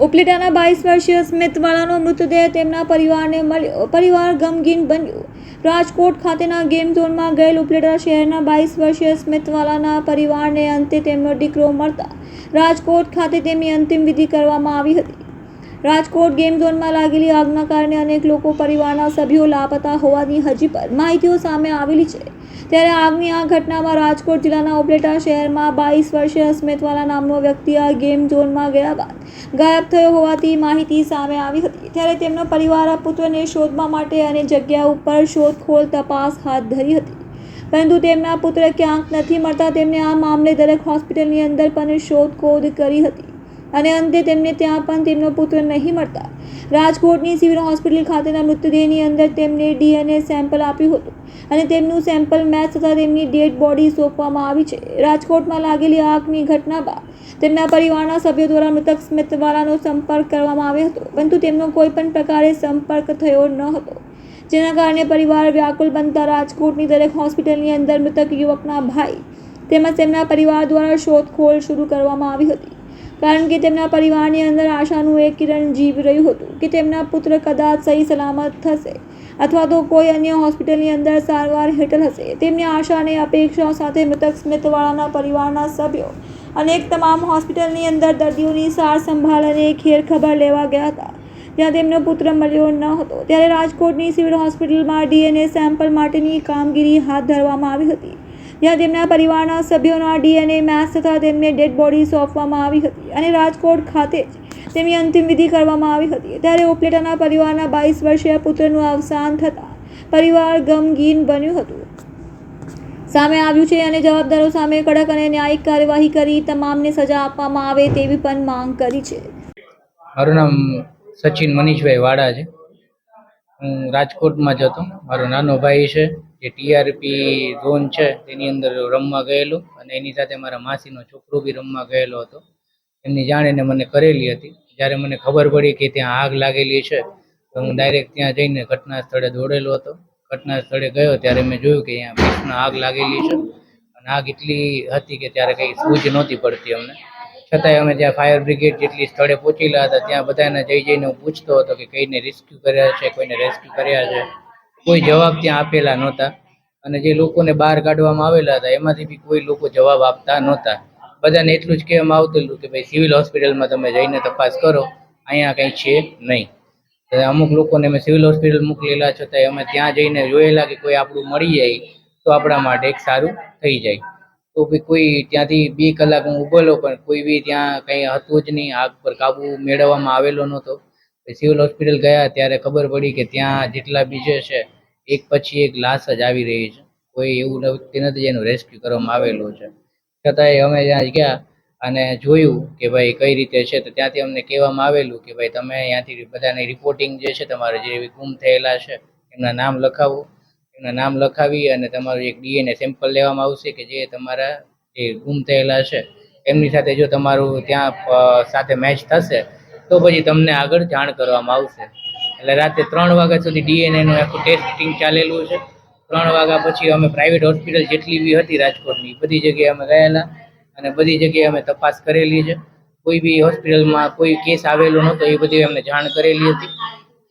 ઉપલેટાના બાવીસ વર્ષીય સ્મિતવાળાનો મૃતદેહ તેમના પરિવારને મળ્યો પરિવાર ગમગીન બન્યું રાજકોટ ખાતેના ગેમ ઝોનમાં ગયેલ ઉપલેટા શહેરના બાવીસ વર્ષીય સ્મિતવાલાના પરિવારને અંતે તેમનો દીકરો મળતા રાજકોટ ખાતે તેમની અંતિમ વિધિ કરવામાં આવી હતી. રાજકોટ ગેમ ઝોનમાં લાગેલી આગના કારણે અનેક લોકો પરિવારના સભ્યો લાપતા હોવાની હજી પર માહિતીઓ સામે આવેલી છે. ત્યારે આગની આ ઘટનામાં રાજકોટ જિલ્લાના ઉપલેટા શહેરમાં બાવીસ વર્ષીય સ્મિતવાલા નામનો વ્યક્તિ આ ગેમ ઝોનમાં ગયા બાદ ગાયબ થયો હોવાથી માહિતી સામે આવી હતી. ત્યારે તેમનો પરિવાર આ પુત્રને શોધવા માટે અને જગ્યા ઉપર શોધખોળ તપાસ હાથ ધરી હતી. પરંતુ તેમના પુત્ર ક્યાંક નથી મળતા તેમને આ મામલે દરેક હોસ્પિટલની અંદર પણ શોધખોળ કરી હતી. અને અંતે તેમને ત્યાં પણ તેમનો પુત્ર નહીં મળતા. રાજકોટની સિવિલ હોસ્પિટલ ખાતેના મૃતદેહની અંદર તેમને ડીએનએ સેમ્પલ આપ્યું હતું અને તેમનું સેમ્પલ મેચ થતાં તેમની ડેડ બોડી સોંપવામાં આવી છે. રાજકોટમાં લાગેલી આગની ઘટના બાદ તેમના પરિવારના સભ્યો દ્વારા મૃતક સ્મિતવાલાનો સંપર્ક કરવામાં આવ્યો હતો, પરંતુ તેમનો કોઈ પણ પ્રકારે સંપર્ક થયો ન હતો. જેના કારણે પરિવાર વ્યાકુલ બનતા રાજકોટની દરેક હોસ્પિટલની અંદર મૃતક યુવકના ભાઈ તેમજ તેમના પરિવાર દ્વારા શોધખોળ શરૂ કરવામાં આવી હતી. કારણ કે તેમના પરિવારની અંદર આશાનું એક કિરણ જીવી રહ્યું હતું કે તેમના પુત્ર કદાચ સહી સલામત થશે અથવા તો કોઈ અન્ય હોસ્પિટલની અંદર સારવાર હેઠળ હશે. તેમની આશા અપેક્ષાઓ સાથે મૃતક સ્મિતવાળાના પરિવારના સભ્યો અનેક તમામ હોસ્પિટલની અંદર દર્દીઓની સાર સંભાળ અને ખેર ખબર લેવા ગયા હતા. ત્યાં તેમનો પુત્ર મળ્યો ન હતો. ત્યારે રાજકોટની સિવિલ હોસ્પિટલમાં ડીએનએ સેમ્પલ માટેની કામગીરી હાથ ધરવામાં આવી હતી. જ્યાં તેમના પરિવારના સભ્યોના ડીએનએ મેચ તથા તેમને ડેડ બોડી સોંપવામાં આવી હતી અને રાજકોટ ખાતે જ તેમની અંતિમ વિધિ કરવામાં આવી હતી. ત્યારે ઓપલેટાના પરિવારના બાવીસ વર્ષીય પુત્રનું અવસાન થતાં પરિવાર ગમગીન બન્યું હતું. સામે આવ્યું છે અને જવાબદારો સામે કડક અને ન્યાયિક કાર્યવાહી કરી તમામને સજા આપવામાં આવે તેવી પણ માંગ કરી છે. મારું નામ સચિન મનીષભાઈ વાડા છે. હું રાજકોટમાં જ મારો નાનો ભાઈ છે. જે ટીઆરપી ઝોન છે, તેની અંદર રમવા ગયેલો અને એની સાથે મારા માસીનો છોકરો બી રમવા ગયેલો હતો. એમની જાણીને મને કરેલી હતી. જ્યારે મને ખબર પડી કે ત્યાં આગ લાગેલી છે, તો હું ડાયરેક્ટ ત્યાં જઈને ઘટના સ્થળે દોડેલો હતો. ઘટના સ્થળે ગયો ત્યારે મેં જોયું કે અહીંયા ભીષણ આગ લાગેલી છે અને આગ એટલી હતી કે ત્યારે કંઈ સૂઝ નહોતી પડતી અમને. છતાંય અમે જ્યાં ફાયર બ્રિગેડ જેટલી સ્થળે પહોંચેલા હતા, ત્યાં બધાને જઈ જઈને હું પૂછતો હતો કે કઈને રેસ્ક્યુ કર્યા છે, કોઈને રેસ્ક્યુ કર્યા છે. કોઈ જવાબ ત્યાં આપેલા નહોતા. અને જે લોકોને બહાર કાઢવામાં આવેલા હતા, એમાંથી બી કોઈ લોકો જવાબ આપતા નહોતા. બધાને એટલું જ કહેવામાં આવતું કે ભાઈ, સિવિલ હોસ્પિટલમાં તમે જઈને તપાસ કરો, અહીંયા કંઈ છે નહીં. અમુક લોકોને અમે સિવિલ હોસ્પિટલ મોકલેલા છતાંય અમે ત્યાં જઈને જોયેલા કે કોઈ આપણું મળી જાય, તો આપણા માટે એક સારું થઈ જાય. તો બી કોઈ ત્યાંથી બે કલાક હું ઉભેલો પણ કોઈ બી ત્યાં કંઈ હતું જ નહીં, આગ પર કાબુ મેળવવામાં આવેલો નહોતો. સિવિલ હોસ્પિટલ ગયા ત્યારે ખબર પડી કે ત્યાં જેટલા બી જે છે, એક પછી એક લાશ જ આવી રહી છે. કોઈ એવું વ્યક્તિ નથી જેનું રેસ્ક્યુ કરવામાં આવેલું છે. છતાંય અમે ત્યાં ગયા અને જોયું કે ભાઈ કઈ રીતે છે, તો ત્યાંથી અમને કહેવામાં આવેલું કે ભાઈ તમે અહીંયાથી બધાની રિપોર્ટિંગ જે છે, તમારે જે ગુમ થયેલા છે, એમના નામ લખાવો. એમના નામ લખાવી અને તમારું એક ડીએનએ સેમ્પલ લેવામાં આવશે કે જે તમારા જે ગુમ થયેલા છે, એમની સાથે જો તમારું ત્યાં સાથે મેચ થશે તો પછી તમને આગળ જાણ કરવામાં આવશે. એટલે રાતે ત્રણ વાગ્યા સુધી ડીએનએનું આખું ટેસ્ટિંગ ચાલેલું છે. ત્રણ વાગ્યા પછી અમે પ્રાઇવેટ હોસ્પિટલ જેટલી બી હતી રાજકોટની, બધી જગ્યાએ અમે ગયેલા અને બધી જગ્યાએ અમે તપાસ કરેલી છે. કોઈ બી હોસ્પિટલમાં કોઈ કેસ આવેલો નહોતો, એ બધી અમને જાણ કરેલી હતી.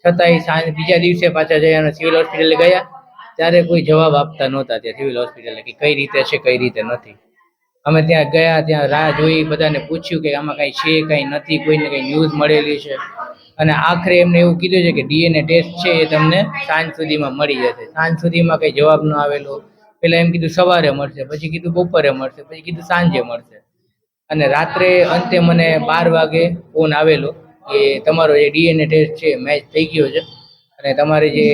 છતાંય સાંજ બીજા દિવસે પાછા જઈ અને સિવિલ હોસ્પિટલે ગયા. ત્યારે કોઈ જવાબ આપતા નહોતા ત્યાં સિવિલ હોસ્પિટલે કે કઈ રીતે છે, કઈ રીતે નથી. અમે ત્યાં ગયા, ત્યાં રાહ જોઈ, બધાને પૂછ્યું કે આમાં કઈ છે, કઈ નથી, કોઈને કઈ ન્યૂઝ મળેલી છે. અને આખરે એમને એવું કીધું છે કે ડીએનએ ટેસ્ટ છે એ તમને સાંજ સુધીમાં મળી જશે. સાંજ સુધીમાં કઈ જવાબ ન આવેલો. પેલા એમ કીધું સવારે મળશે, પછી કીધું બપોરે મળશે, પછી કીધું સાંજે મળશે. અને રાત્રે અંતે મને બાર વાગે ફોન આવેલો કે તમારો જે ડીએનએ ટેસ્ટ છે મેચ થઈ ગયો છે. અને તમારે જે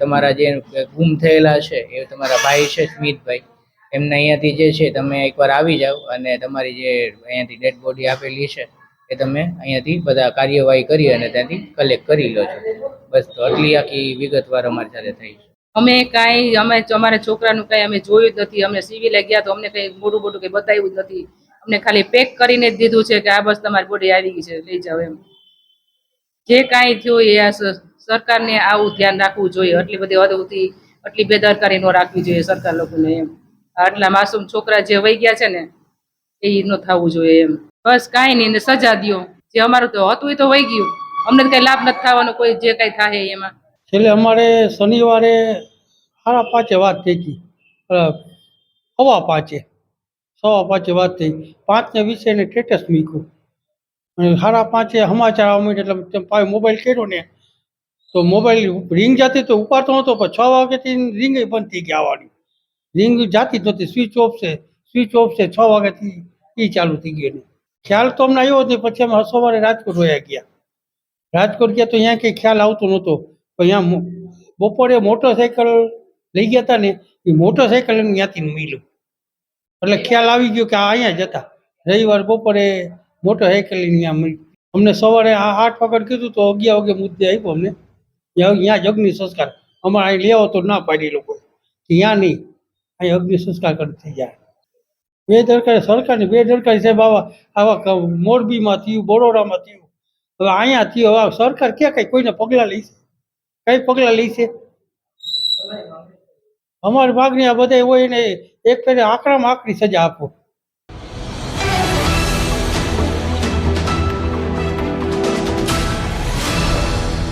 તમારા જે ગુમ થયેલા છે એ તમારા ભાઈ છે, સ્મિતભાઈ. એમને અહીંયાથી જે છે, તમે એકવાર આવી જાઓ અને તમારી જે અહીંયાથી ડેડ બોડી આપેલી છે, એ તમે અહીંયાથી બધા કાર્યવાહી કરી અને ત્યાંથી કલેક્ટ કરી લો છો. બસ, તો આટલી આખી વિગતવાર અમારી સાથે થઈ છે. અમે કાંઈ, અમે અમારા છોકરાનું કાંઈ અમે જોયું જ નથી, અમે સિવિલે ગયા તો અમને કંઈ મોટું મોટું કંઈ બતાવ્યું જ નથી. અમને ખાલી પેક કરીને જ દીધું છે કે આ બસ તમારી બોડી આવી ગઈ છે, લઈ જાઓ એમ. જે કાંઈ થયું એ સરકારને આવું ધ્યાન રાખવું જોઈએ, આટલી બધી હદ આટલી બેદરકારી ન રાખવી જોઈએ સરકાર લોકોને એમ. આટલા માસૂમ છોકરા જે વહી ગયા છે ને, એ ન થવું જોઈએ એમ. બસ કાંઈ નહીં સજા દ્યો. જે અમારું તો હતું એ તો વહી ગયું. અમને કઈ લાભ નથી થવાનો, કોઈ જે કઈ થાય એમાં. છેલ્લે અમારે શનિવારે સાડા પાંચે વાત થઈ હતી. સવા પાંચે. સવા પાંચે વાત થઈ. પાંચને વીસે એને સ્ટેટસ મૂક્યું. અને સાડા પાંચે સમાચાર આવવા એટલે પાસે મોબાઈલ કર્યો ને, તો મોબાઈલ રિંગ જતી તો ઉપાડતો નહોતો પણ છ વાગ્યાથી રિંગ બંધ થઈ ગઈ આવવાની. રિંગ જાતી જ નહોતી સ્વિચ ઓફ છે સ્વિચ ઓફ છે છ વાગ્યાથી એ ચાલુ થઈ ગયું ખ્યાલ તો અમને આવ્યો હતો પછી અમે સવારે રાજકોટ વયા ગયા. રાજકોટ ગયા તો અહીંયા કંઈ ખ્યાલ આવતો નહોતો. પણ અહીંયા બપોરે મોટરસાઇકલ લઈ ગયા હતા ને, એ મોટરસાઇકલ ત્યાંથી મળ્યું. એટલે ખ્યાલ આવી ગયો કે આ અહીંયા જ હતા. રવિવાર બપોરે મોટરસાઇકલ ત્યાં મળ્યું અમને સવારે આઠ વાગે કીધું તો અગિયાર વાગે મુદ્દે આપ્યો અમને. ત્યાં ત્યાં સંસ્કાર. અમારે અહીં લેવો તો ના પાડી લોકો ત્યાં નહીં. અહીં અગ્નિ સંસ્કાર કરી થઈ જાય. બે દરકારી સરકારની બે દરકારી સાહેબ આવા આવા મોરબીમાં થયું, બરોડામાં થયું. હવે અહીંયા થયું, હવે સરકાર ક્યાં કઈ કોઈને પગલાં લઈશે કઈ પગલાં લઈશે અમારી માગણી આ બધા હોય ને એક ફેરે આકરામાં આકરી સજા આપો.